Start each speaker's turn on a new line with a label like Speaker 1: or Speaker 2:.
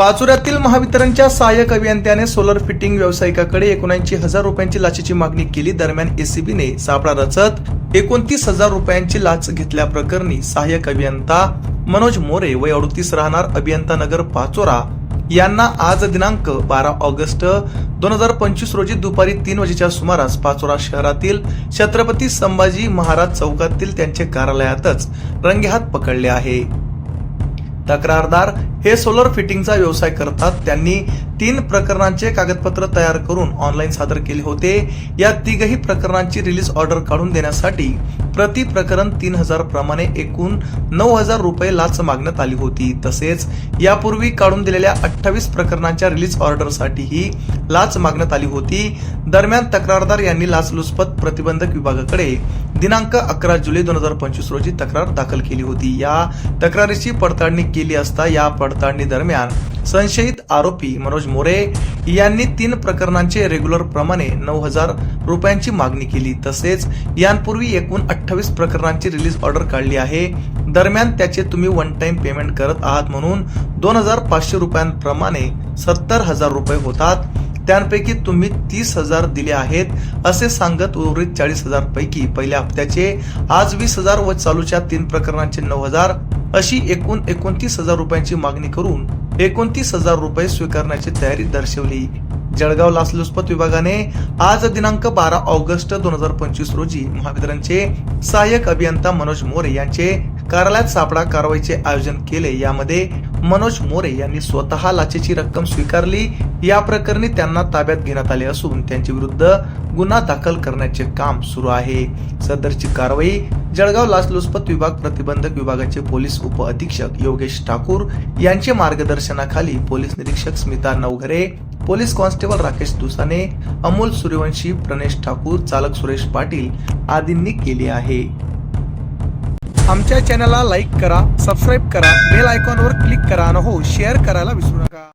Speaker 1: पाचोऱ्यातील महावितरणच्या सहाय्यक अभियंत्याने solar fitting व्यावसायिकाकडे एकोणऐंशी हजार रुपयांची लाचेची मागणी केली. दरम्यान एसीबीने सापळा रचत एकोणतीस हजार रुपयांची लाच घेतल्याप्रकरणी सहाय्यक अभियंता मनोज मोरे वय अडतीस राहणार. अभियंता नगर पाचोरा यांना आज दिनांक बारा ऑगस्ट दोन हजार पंचवीस रोजी दुपारी तीन वाजेच्या सुमारास पाचोरा शहरातील छत्रपती संभाजी महाराज चौकातील त्यांचे कार्यालयातच रंगेहात पकडले आहे. तक्रारदार हे सोलर फिटिंगचा व्यवसाय करतात. त्यांनी तीन प्रकरणांचे कागदपत्र तयार करून ऑनलाईन सादर केले होते. या तिघही प्रकरणांची रिलीज ऑर्डर काढून देण्यासाठी प्रति प्रकरण तीन हजार प्रमाणे एकूण नऊ हजार रुपये लाच मागण्यात आली होती. तसेच यापूर्वी काढून दिलेल्या अठ्ठावीस प्रकरणांच्या रिलीज ऑर्डरसाठीही लाच मागण्यात आली होती. दरम्यान तक्रारदार यांनी लाचलुचपत प्रतिबंधक विभागाकडे दिनांक अकरा जुलै दोन हजार पंचवीस रोजी तक्रार दाखल केली होती. या तक्रारीची पडताळणी केली असता या पड दरम्यान संशयित आरोपी मनोज मोरे यांनी तीन प्रकरणांचे रेग्युलर प्रमाणे नऊ हजार रुपयांची मागणी केली. तसेच यांपूर्वी एकूण अठ्ठावीस प्रकरणांची रिलीज ऑर्डर काढली आहे. दरम्यान त्याचे तुम्ही वन टाइम पेमेंट करत आहात म्हणून दोन हजार पाचशे रुपयांप्रमाणे सत्तर हजार रुपये होतात. त्यांपैकी तुम्ही तीस हजार दिले आहेत असे सांगत उर्वरित चाळीस हजार पैकी पहिल्या हप्त्याचे आज वीस हजार व चालूच्या तीन प्रकरणांचे नऊ हजार अशी एकूण एकोणतीस हजार रुपयांची मागणी करून एकोणतीस हजार रुपये स्वीकारण्याची तयारी दर्शवली. जळगाव लाचलुचपत विभागाने आज दिनांक बारा ऑगस्ट दोन हजार पंचवीस रोजी महावितरणचे सहाय्यक अभियंता मनोज मोरे यांचे कार्यालयात सापळा कारवाईचे आयोजन केले. यामध्ये मनोज मोरे यांनी स्वतः लाचेची रक्कम स्वीकारली. या प्रकरणी त्यांना ताब्यात घेण्यात आले असून त्यांच्या विरुद्ध गुन्हा दाखल करण्याचे काम सुरू आहे. सदरची कारवाई जळगाव लाचलुचपत विभाग प्रतिबंधक विभागाचे पोलीस उप अधीक्षक योगेश ठाकूर यांचे मार्गदर्शनाखाली पोलीस निरीक्षक स्मिता नवघरे पोलीस कॉन्स्टेबल राकेश दुसाने अमोल सूर्यवंशी प्रणेश ठाकूर चालक सुरेश पाटील आदींनी केली आहे. आमच्या चॅनलला लाईक करा सबस्क्राईब करा बेल आयकॉनवर क्लिक करा आणि हो शेअर करायला विसरू नका.